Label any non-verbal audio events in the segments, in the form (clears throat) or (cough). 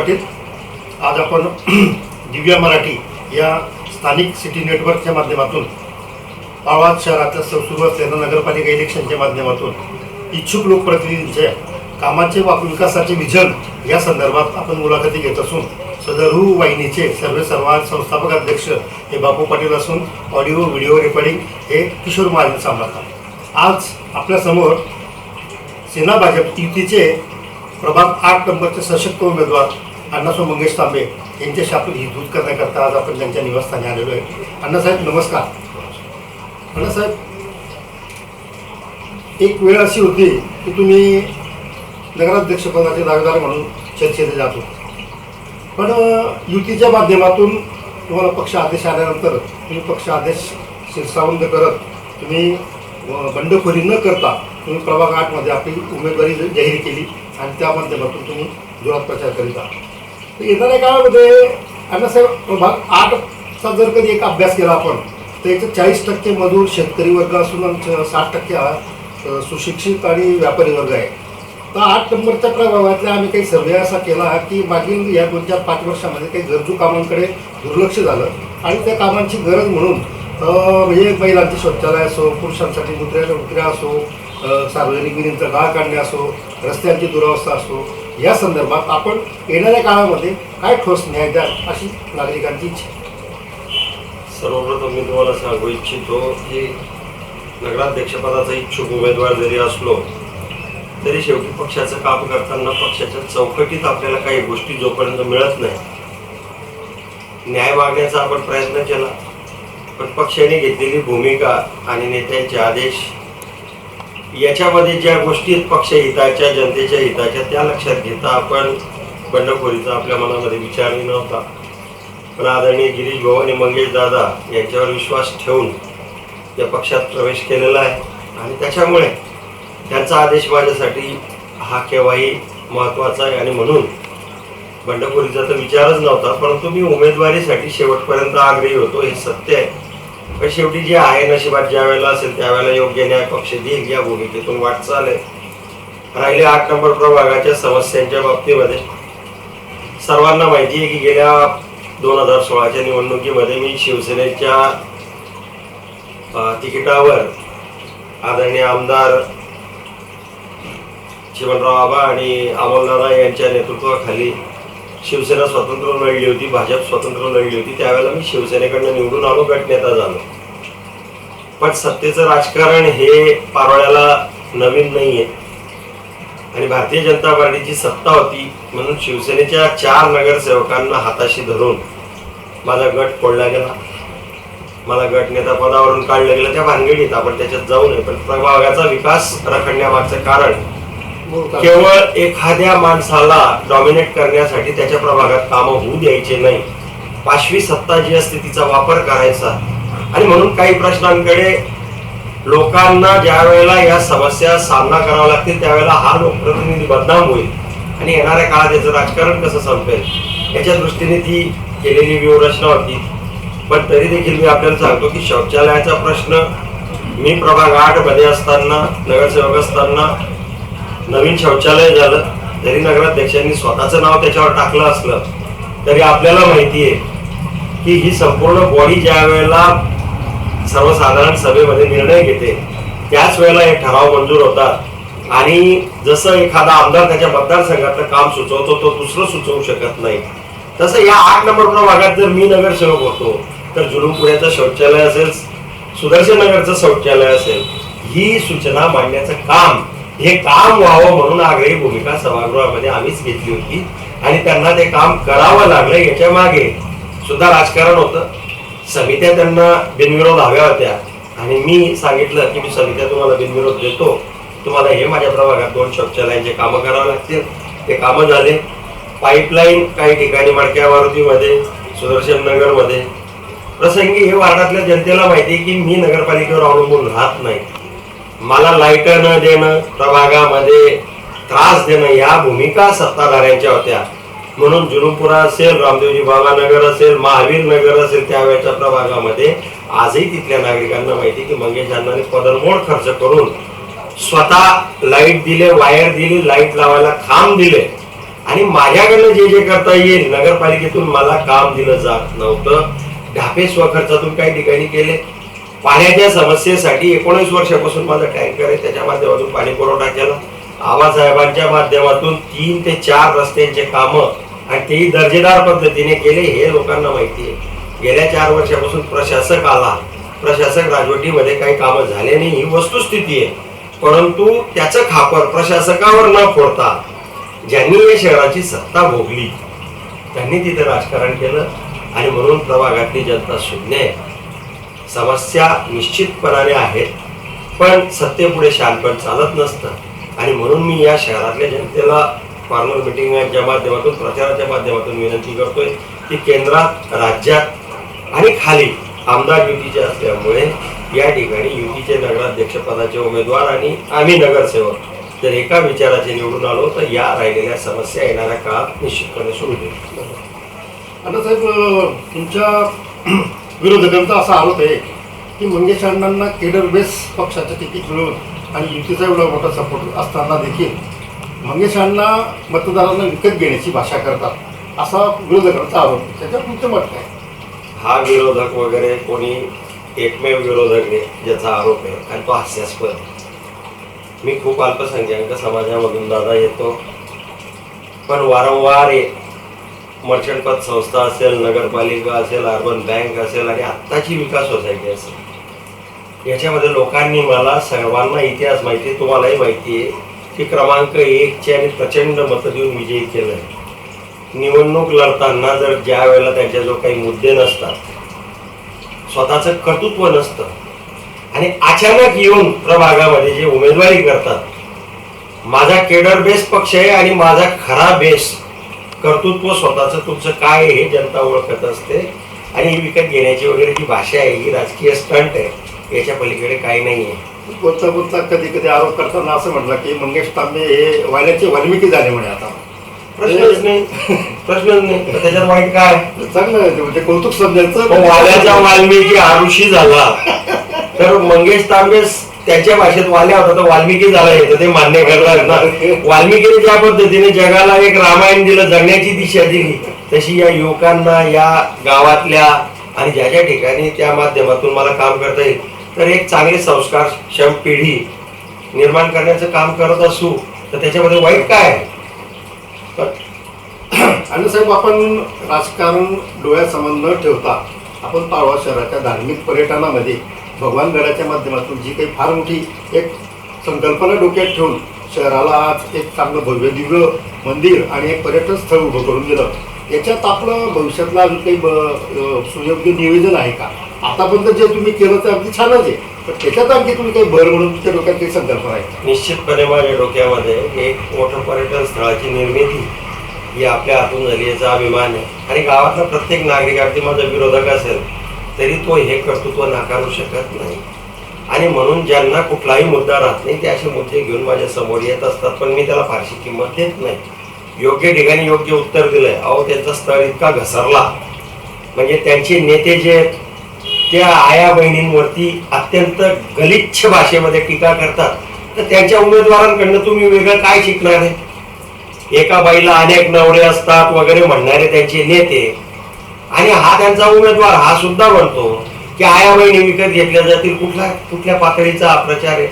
पाटील. आज आपण (clears throat) दिव्या मराठी या स्थानिक सिटी नेटवर्कच्या माध्यमातून पावाद शहरातल्या सुरू असलेल्या नगरपालिका इलेक्शनच्या माध्यमातून इच्छुक लोकप्रतिनिधींच्या कामाचे वा विकासाचे विजन या संदर्भात आपण मुलाखती घेत असून सदरू वाहिनीचे सर्व सर्वा संस्थापक अध्यक्ष हे बापू पाटील असून ऑडिओ व्हिडिओ रेकॉर्डिंग हे किशोर महाजन सांभाळतात. आज आपल्यासमोर सेना भाजप युतीचे प्रभाग आठ नंबरचे सशक्त उमेदवार अण्णासाहेब मंगेश तांबे यांच्याशी आपण ही दूध करण्याकरता आज आपण त्यांच्या निवासस्थानी आलेलो आहे. अण्णासाहेब नमस्कार. अण्णासाहेब एक वेळ अशी होती की तुम्ही नगराध्यक्षपदाचे दावेदार म्हणून चर्चेत जात होते. पण युतीच्या माध्यमातून तुम्हाला पक्ष आदेश आल्यानंतर तुम्ही पक्ष आदेश शिरसावंत करत तुम्ही बंडखोरी न करता तुम्ही प्रभाग आठमध्ये आपली उमेदवारी जाहीर केली आणि त्या माध्यमातून तुम्ही जोरात प्रचार करीत आहात. येणाऱ्या काळामध्ये अण्णासाहेब आठचा जर कधी एक अभ्यास केला आपण तर याच्यात चाळीस टक्के मजूर शेतकरी वर्ग असून आमच्या साठ टक्के सुशिक्षित आणि व्यापारी वर्ग आहे. तर आठ नंबरच्या प्रभावातल्या आम्ही काही सर्वे असा केला की मागील या दोन चार पाच वर्षामध्ये काही गरजू कामांकडे दुर्लक्ष झालं आणि त्या कामांची गरज म्हणून म्हणजे महिलांची शौचालय असो पुरुषांसाठी मुद्र्या मुद्र्या असो सार्वजनिक विहिरींचा गाळ काढणे असो रस्त्यांची दुरावस्था असो या संदर्भात आपण येणाऱ्या काळामध्ये काय ठोस न्याय द्याल अशी नागरिकांची इच्छा सर्वप्रथम मी तुम्हाला सांगू इच्छितो की नगराध्यक्षपदाचा इच्छुक उमेदवार जरी असलो तरी शेवटी पक्षाचं काम करताना पक्षाच्या चौकटीत आपल्याला काही गोष्टी जोपर्यंत मिळत नाही न्याय मागण्याचा आपण प्रयत्न केला. पण पक्षाने घेतलेली भूमिका आणि नेत्यांचे आदेश याच्यामध्ये ज्या गोष्टी पक्ष हिताच्या जनतेच्या हिताच्या त्या लक्षात घेता आपण बंडखोरीचा आपल्या मनामध्ये विचारही नव्हता पण आदरणीय गिरीश भाऊ आणि मंगेश दादा यांच्यावर विश्वास ठेवून या पक्षात प्रवेश केलेला आहे. आणि त्याच्यामुळे त्यांचा आदेश माझ्यासाठी हा केव्हाही महत्त्वाचा आहे. आणि म्हणून बंडखोरीचा तर विचारच नव्हता परंतु मी उमेदवारीसाठी शेवटपर्यंत आग्रही होतो हे सत्य आहे. पण शेवटी जे आहे नशिबात ज्या वेळेला असेल त्यावेळेला योग्य न्याय पक्ष देईल या भूमिकेतून वाटचाल आहे राहिले आठ नंबर प्रभागाच्या समस्यांच्या बाबतीमध्ये सर्वांना माहिती आहे की गेल्या दोन हजार सोळाच्या निवडणुकीमध्ये मी शिवसेनेच्या तिकिटावर आदरणीय आमदार चिमणराव आबा आणि अमोलदादा यांच्या नेतृत्वाखाली शिवसेना स्वतंत्र लढली होती भाजप स्वतंत्र लढली होती त्यावेळेला मी शिवसेनेकडनं निवडून आलो गटनेता झालो. पण सत्तेचं राजकारण हे पारोळ्याला नवीन नाही आहे आणि भारतीय जनता पार्टीची सत्ता होती म्हणून शिवसेनेच्या चार नगरसेवकांना हाताशी धरून माझा गट फोडला गेला. मला गट नेता पदावरून काढलं गेलं. त्या भानगडीत आपण त्याच्यात जाऊ नये पण प्रभागाचा विकास रखडण्यामागचं कारण कारण. केवळ एखाद्या माणसाला डॉमिनेट करण्यासाठी त्याच्या प्रभागात कामं होऊ द्यायचे नाही. पाशवी सत्ता जी असते तिचा वापर करायचा. आणि म्हणून काही प्रश्नांकडे लोकांना ज्या वेळेला या समस्या सामना करावा लागतील त्यावेळेला हा लोकप्रतिनिधी बदनाम होईल. आणि येणाऱ्या काळात याचं राजकारण कसं संपेल? याच्या दृष्टीने ती केलेली व्यूहरचना होती. पण तरी देखील मी आपल्याला सांगतो की शौचालयाचा प्रश्न मी प्रभाग आठमध्ये असताना नगरसेवक असताना नवीन शौचालय झालं जरी नगराध्यक्षांनी स्वतःचं नाव त्याच्यावर टाकलं असलं तरी आपल्याला माहिती आहे की ही संपूर्ण बॉडी ज्या वेळेला सर्वसाधारण सभेमध्ये निर्णय घेते त्याच वेळेला हे ठराव मंजूर होतात. आणि जसं एखादा आमदार त्याच्या मतदारसंघातलं काम सुचवतो तो दुसरं सुचवू शकत नाही. तसं या आठ नंबर भागात जर मी नगरसेवक होतो तर जुलूमपुऱ्याचं शौचालय असेल सुदर्शन नगरचं शौचालय असेल ही सूचना मांडण्याचं काम हे काम व्हावं म्हणून आगळी भूमिका सभागृहामध्ये आम्हीच घेतली होती. आणि त्यांना ते काम करावं लागलं याच्या मागे सुद्धा राजकारण होतं. समित्या त्यांना बिनविरोध हव्या होत्या. आणि मी सांगितलं की मी समित्या तुम्हाला बिनविरोध देतो. तुम्हाला हे माझ्या प्रभागात दोन शौचालयांचे कामं करावं लागतील. ते कामं झाले. पाईपलाईन काही ठिकाणी मडक्या मारुतीमध्ये सुदर्शन नगरमध्ये. प्रसंगी हे वार्डातल्या जनतेला माहिती आहे की मी नगरपालिकेवर अवलंबून राहत नाही. मला लाइट न देणं प्रभागामध्ये त्रास देणं या भूमिका सत्ताधाऱ्यांच्या होत्या. म्हणून जुलुमपुरा असेल रामदेवजी बाबा नगर असेल महावीर नगर असेल त्यावेळेच्या प्रभागामध्ये आजही तिथल्या नागरिकांना माहिती की मंगेश अण्णांनी पदरमोड खर्च करून स्वतः लाइट दिले वायर दिली लाइट लावायला खांब दिले. आणि माझ्याकडनं जे जे करता येईल नगरपालिकेतून मला काम दिलं जात नव्हतं. ढापे स्वखर्चातून काही ठिकाणी केले. पाण्याच्या समस्येसाठी एकोणीस वर्षापासून माझा टँकर आहे. त्याच्या माध्यमातून पाणी पुरवठा केला. आबासाहेबांच्या माध्यमातून तीन ते चार रस्त्यांचे कामं आणि तेही दर्जेदार पद्धतीने केले हे लोकांना माहिती आहे. गेल्या चार वर्षापासून प्रशासक आला. प्रशासक राजवटीमध्ये काही कामं झाले नाही. ही वस्तुस्थिती आहे. परंतु त्याचं खापर प्रशासकावर न फोडता ज्यांनी या शहराची सत्ता भोगली त्यांनी तिथे राजकारण केलं आणि म्हणून प्रभागातली जनता शून्य आहे. समस्या निश्चितपणाने आहेत पण सत्तेपुढे शहाणपण चालत नसतं. आणि म्हणून मी या शहरातल्या जनतेला फॉर्मल मिटिंगच्या माध्यमातून प्रचाराच्या माध्यमातून विनंती करतोय की केंद्रात राज्यात आणि खाली आमदार युतीचे असल्यामुळे या ठिकाणी युतीचे नगराध्यक्षपदाचे उमेदवार आणि आम्ही नगरसेवक जर एका विचाराचे निवडून आलो तर या राहिलेल्या समस्या येणाऱ्या काळात निश्चितपणे सोडून अण्णासाहेब अं, तुमच्या विरोधकांचा असा आरोप आहे की मंगेश अण्णांना केडर बेस पक्षाचं तिकीट मिळून आणि युतीचा एवढा मोठा सपोर्ट असताना देखील मंगेश अण्णा मतदारांना विकत घेण्याची भाषा करतात असा विरोधकांचा आरोप त्याच्यावर तुमचं मत काय? हा विरोधक वगैरे कोणी एकमेव विरोधक नाही ज्याचा आरोप आहे आणि तो हास्यास्पद मी खूप अल्पसंख्याक समाजामधून दादा येतो पण वारंवार ये- मर्चंट पत संस्था असेल नगरपालिका असेल अर्बन बँक असेल आणि आत्ताची विकास सोसायटी असेल. याच्यामध्ये लोकांनी मला सर्वांना इतिहास माहिती आहे, तुम्हालाही माहिती आहे की क्रमांक एकचे आणि प्रचंड मत देऊन विजयी केलं आहे निवडणूक लढताना जर ज्या वेळेला त्यांच्या जो काही मुद्दे नसतात स्वतःचं कर्तृत्व नसतं आणि अचानक येऊन प्रभागामध्ये जे उमेदवारी करतात माझा केडर बेस पक्ष आहे आणि माझा खरा बेस कर्तृत्व स्वतःचं तुमचं काय आहे हे जनता ओळखत असते. आणि ही विकत घेण्याची वगैरे जी भाषा आहे ही राजकीय स्टंट आहे याच्या पलीकडे काही नाही आहे. बोलता बोलता कधी कधी आरोप करताना असं म्हटलं की मंगेश तांबे हे वाल्याचे वाल्मिकी झाले म्हणे आता. प्रश्नच नाही. प्रश्नच नाही. तर त्याच्यात वाईट काय? चांगलं आहे ते, म्हणजे कौतुक समजायचं. वाल्याचा वाल्मिकी आरुषी झाला. तर मंगेश तांबे त्याच्या भाषेत वाल्या होता तर वाल्मिकी झाला येतं ते मान्य करणार वाल्मिकीने ज्या पद्धतीने जगाला एक रामायण दिलं जगण्याची दिशा दिली तशी या युवकांना या गावातल्या आणि ज्या ज्या ठिकाणी त्या माध्यमातून मला काम करता येईल तर एक चांगली संस्कारक्षम पिढी निर्माण करण्याचं काम करत असू तर त्याच्यामध्ये वाईट काय आहे? आणि (clears throat) साहेब आपण राजकारण डोळ्यासमोर न ठेवता आपण पाळवा शहराच्या धार्मिक पर्यटनामध्ये भगवानगडाच्या माध्यमातून जी काही फार मोठी एक संकल्पना डोक्यात ठेवून शहराला आज एक चांगलं भव्य दिव्य मंदिर आणि एक पर्यटन स्थळ उभं करून दिलं. याच्यात आपलं भविष्यातलं अजून काही ब- सुयोग्य नियोजन आहे का? आतापर्यंत जे तुम्ही केलं ते अगदी छानच आहे. पण त्याच्यात आणखी तुम्ही काही भर म्हणून तुमच्या डोक्यात काही संकल्पना आहे निश्चितपणे माझ्या डोक्यामध्ये एक मोठं पर्यटन स्थळाची निर्मिती ही आपल्या हातून झाली याचा अभिमान आहे. आणि गावातला प्रत्येक नागरिक अगदी माझा विरोधक असेल. तरी तो हे कर्तृत्व नाकारू शकत नाही. आणि म्हणून ज्यांना कुठलाही मुद्दा राहत नाही ते असे मुद्दे घेऊन माझ्यासमोर येत असतात पण मी त्याला फारशी किंमत देत नाही. योग्य ठिकाणी योग्य उत्तर दिलंय. अहो त्यांचा स्थळ इतका घसरला. म्हणजे त्यांचे नेते जे आहेत, त्या आया बहिणींवरती अत्यंत गलिच्छ भाषेमध्ये टीका करतात. तर त्यांच्या उमेदवारांकडनं तुम्ही वेगळं काय शिकणार आहे? एका बाईला अनेक नवरे असतात वगैरे म्हणणारे त्यांचे नेते आणि हा त्यांचा उमेदवार हा सुद्धा म्हणतो की आया बहिणी विकत घेतल्या जातील? कुठल्या कुठल्या पातळीचा प्रचार आहे?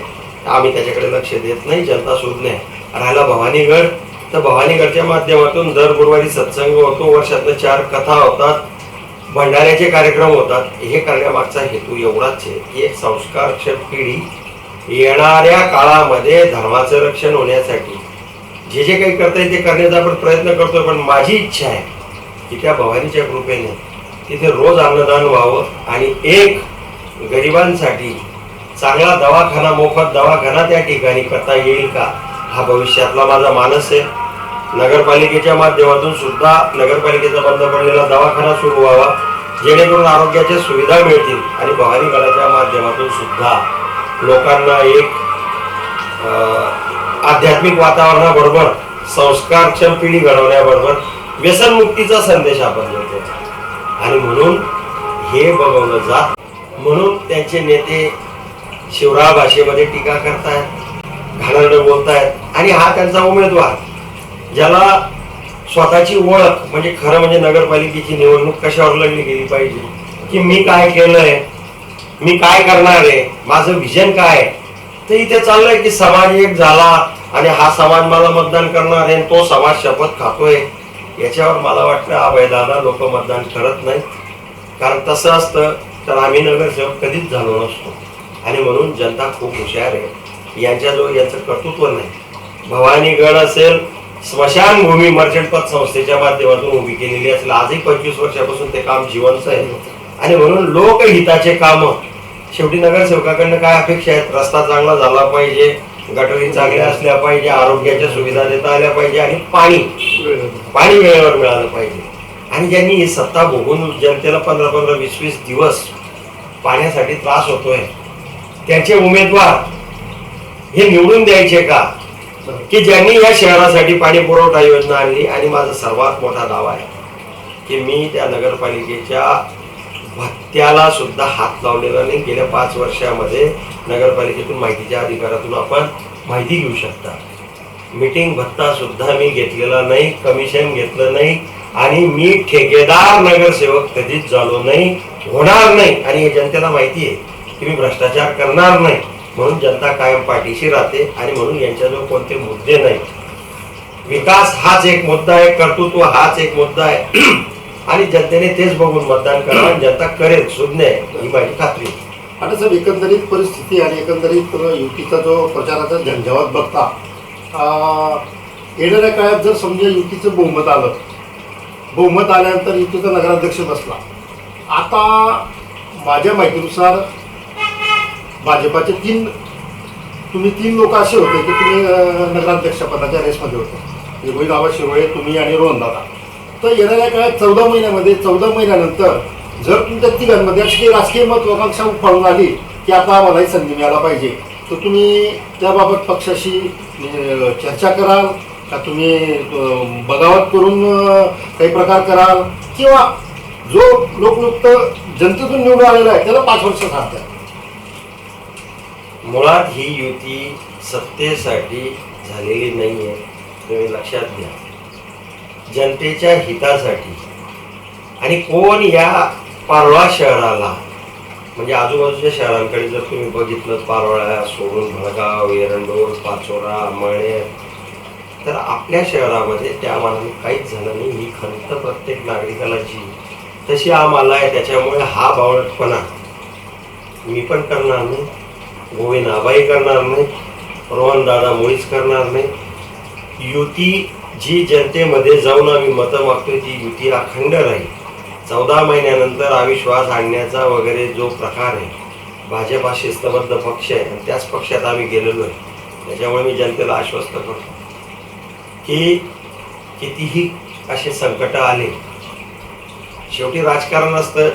आम्ही त्याच्याकडे लक्ष देत नाही जनता शोधणे राहिला भवानीगड तर भवानीगडच्या माध्यमातून दर गुरुवारी सत्संग होतो वर्षातनं चार कथा होतात भंडाऱ्याचे कार्यक्रम होतात. हे करण्यामागचा हेतू एवढाच आहे की एक संस्कारक्षम पिढी येणाऱ्या काळामध्ये धर्माचं रक्षण होण्यासाठी जे जे काही करता येईल ते करण्याचा आपण प्रयत्न करतो पण माझी इच्छा आहे की भवानीच्या कृपेने तिथे रोज अन्नदान व्हावं आणि एक गरिबांसाठी चांगला दवाखाना मोफत दवाखाना त्या ठिकाणी करता येईल का? हा भविष्यातला माझा मानस आहे. नगरपालिकेच्या माध्यमातून सुद्धा नगरपालिकेचा बंद पडलेला दवाखाना सुरू व्हावा जेणेकरून आरोग्याच्या सुविधा मिळतील आणि भवानी गडाच्या माध्यमातून सुद्धा लोकांना एक आध्यात्मिक वातावरणाबरोबर संस्कारक्षम पिढी घडवण्याबरोबर व्यसनमुक्तीचा संदेश आपण देतो आणि म्हणून हे बघवलं जात म्हणून त्यांचे नेते शिवराळ भाषेमध्ये टीका करतायत घाणरडं बोलतायत आणि हा त्यांचा उमेदवार ज्याला स्वतःची ओळख म्हणजे खरं म्हणजे नगरपालिकेची निवडणूक कशावर लढली गेली पाहिजे की मी काय केलंय मी काय करणार आहे माझं विजन काय आहे? तर इथे चाललंय की समाज एक झाला आणि हा समाज मला मतदान करणार आहे आणि तो समाज शपथ खातोय याच्यावर मला वाटतं अभयदादा लोक मतदान करत नाहीत. कारण तसं असतं तर आम्ही नगरसेवक कधीच झालो नसतो. आणि म्हणून जनता खूप हुशार आहे. यांच्याजवळ यांचं कर्तृत्व नाही. भवानीगड असेल स्मशानभूमी मर्चंट पत संस्थेच्या माध्यमातून उभी केलेली असेल. आजही पंचवीस वर्षापासून ते काम जिवंत आहे. आणि म्हणून लोकहिताचे कामं. शेवटी नगरसेवकाकडनं काय अपेक्षा आहेत? रस्ता चांगला झाला पाहिजे. गटरी चांगल्या असल्या पाहिजे आरोग्याच्या सुविधा देता आल्या पाहिजे आणि पाणी. पाणी वेळेवर मिळालं पाहिजे. आणि ज्यांनी ही सत्ता भोगून जनतेला पंधरा पंधरा वीस वीस दिवस पाण्यासाठी त्रास होतोय त्यांचे उमेदवार हे निवडून द्यायचे का? की ज्यांनी या शहरासाठी पाणी पुरवठा योजना आणली आणि माझा सर्वात मोठा दावा आहे की मी त्या नगरपालिकेच्या भत्त्याला सुद्धा हात लावलेला नाही. गेल्या पाच वर्षामध्ये नगरपालिकेतून माहितीच्या अधिकारातून आपण माहिती घेऊ शकता. मीटिंग भत्ता सुद्धा मी घेतलेला नाही कमिशन घेतलं नाही आणि मी ठेकेदार नगरसेवक कधीच झालो नाही होणार नाही. आणि हे जनतेला माहिती आहे की मी भ्रष्टाचार करणार नाही म्हणून जनता कायम पाठीशी राहते आणि म्हणून यांच्याजवळ कोणते मुद्दे नाही. विकास हाच एक मुद्दा आहे कर्तृत्व हाच एक मुद्दा आहे. आणि जनतेने तेच बघून मतदान करा आणि जनता करेल सुज्ञ ही माझी खात्री आणि सर एकंदरीत परिस्थिती आणि एकंदरीत युतीचा जो प्रचाराचा झंझावात बघता येणाऱ्या काळात जर समजा युतीचं बहुमत आलं बहुमत आल्यानंतर युतीचा नगराध्यक्ष बसला. आता माझ्या माहितीनुसार भाजपाचे तीन तुम्ही तीन लोक असे होते की तुम्ही नगराध्यक्षपदाच्या रेसमध्ये होते. म्हणजे रोहित शिरोळे तुम्ही आणि रोहन दादा. तर येणाऱ्या काळात चौदा महिन्यामध्ये चौदा महिन्यानंतर जर तुमच्या तिघांमध्ये अशी काही राजकीय महत्वाकांक्षा उफाळून आली की आता आम्हालाही संधी मिळायला पाहिजे तर तुम्ही त्याबाबत पक्षाशी चर्चा कराल का तुम्ही बगावत करून काही प्रकार कराल? किंवा जो लोकलुप्त जनतेतून निवडून आलेला आहे त्याला पाच वर्ष साथ द्या. मुळात ही युती सत्तेसाठी झालेली नाही आहे तुम्ही लक्षात घ्या. जनतेच्या हितासाठी. आणि कोण या पारोळा शहराला? म्हणजे आजूबाजूच्या शहरांकडे जर तुम्ही बघितलं पारोळा सोडून भडगाव एरंडोल पाचोरा मळेर तर आपल्या शहरामध्ये त्या मानाने काहीच झालं नाही. ही खंत प्रत्येक नागरिकाला जी तशी आम्हाला आहे त्याच्यामुळे हा बावळटपणा. मी पण करणार नाही. गोविंद आबाई करणार नाही. रोहन दादा मुळीच करणार नाही. युती जी जनतेमध्ये जाऊन आम्ही मतं मागतोय ती युती अखंड राहील. चौदा महिन्यानंतर अविश्वास आणण्याचा वगैरे जो प्रकार आहे भाजप हा शिस्तबद्ध पक्ष आहे आणि त्याच पक्षात आम्ही गेलेलो आहे. त्याच्यामुळे मी जनतेला आश्वस्त करतो. की कितीही असे संकट आले शेवटी राजकारण असतं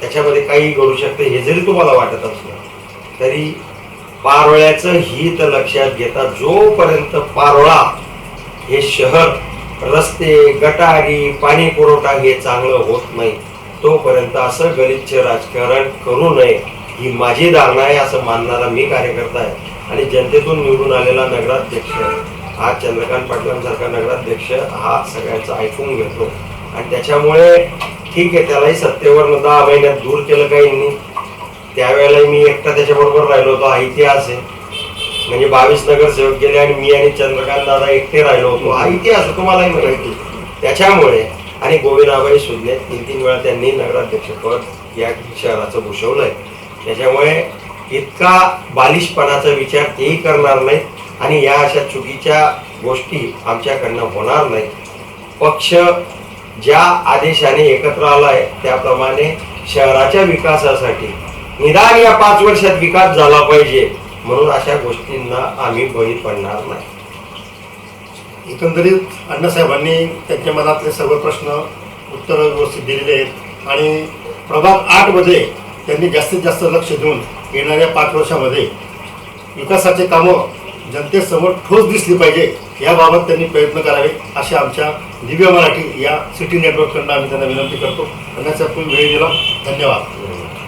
त्याच्यामध्ये काही घडू शकतं हे जरी तुम्हाला वाटत असलं तरी पारोळ्याचं हित लक्षात घेता जोपर्यंत पारोळा हे शहर रस्ते गटारी पाणी पुरवठा हे चांगलं होत नाही. तोपर्यंत असं गलिच्छ राजकारण करू नये ही माझी धारणा आहे असं मानणारा मी कार्यकर्ता आहे. आणि जनतेतून निवडून आलेला नगराध्यक्ष हा चंद्रकांत पाटलांसारखा नगराध्यक्ष हा सगळ्यांचा ऐकून घेतो. आणि त्याच्यामुळे ठीक आहे त्यालाही सत्तेवर दहा महिन्यात दूर केलं काहींनी. त्यावेळेला मी एकटा त्याच्याबरोबर राहिलो होतो हा इतिहास आहे. म्हणजे बावीस नगरसेवक गेले आणि मी आणि चंद्रकांत दादा एकटे राहिलो होतो. हा इतिहास तुम्हालाही माहिती. त्याच्यामुळे आणि गोविंदाबाई सुज्ञे तीन तीन वेळा त्यांनी नगराध्यक्षपद या शहराचं भूषवलंय. त्याच्यामुळे इतका बालिशपणाचा विचार तेही करणार नाही आणि या अशा चुकीच्या गोष्टी आमच्याकडनं होणार नाही पक्ष ज्या आदेशाने एकत्र आलाय त्याप्रमाणे शहराच्या विकासासाठी निदान या पाच वर्षात विकास झाला पाहिजे. म्हणून अशा गोष्टींना आम्ही बळी पडणार नाही. एकंदरीत अण्णासाहेबांनी त्यांच्या मनातले सर्व प्रश्न उत्तर व्यवस्थित दिलेले आहेत आणि प्रभाग आठमध्ये त्यांनी जास्तीत जास्त लक्ष देऊन येणाऱ्या पाच वर्षामध्ये विकासाचे कामं जनतेसमोर ठोस दिसली पाहिजे याबाबत त्यांनी प्रयत्न करावे अशा आमच्या दिव्य मराठी या सिटी नेटवर्ककडनं आम्ही त्यांना विनंती करतो. त्यांना तुम्ही वेळ दिला. धन्यवाद.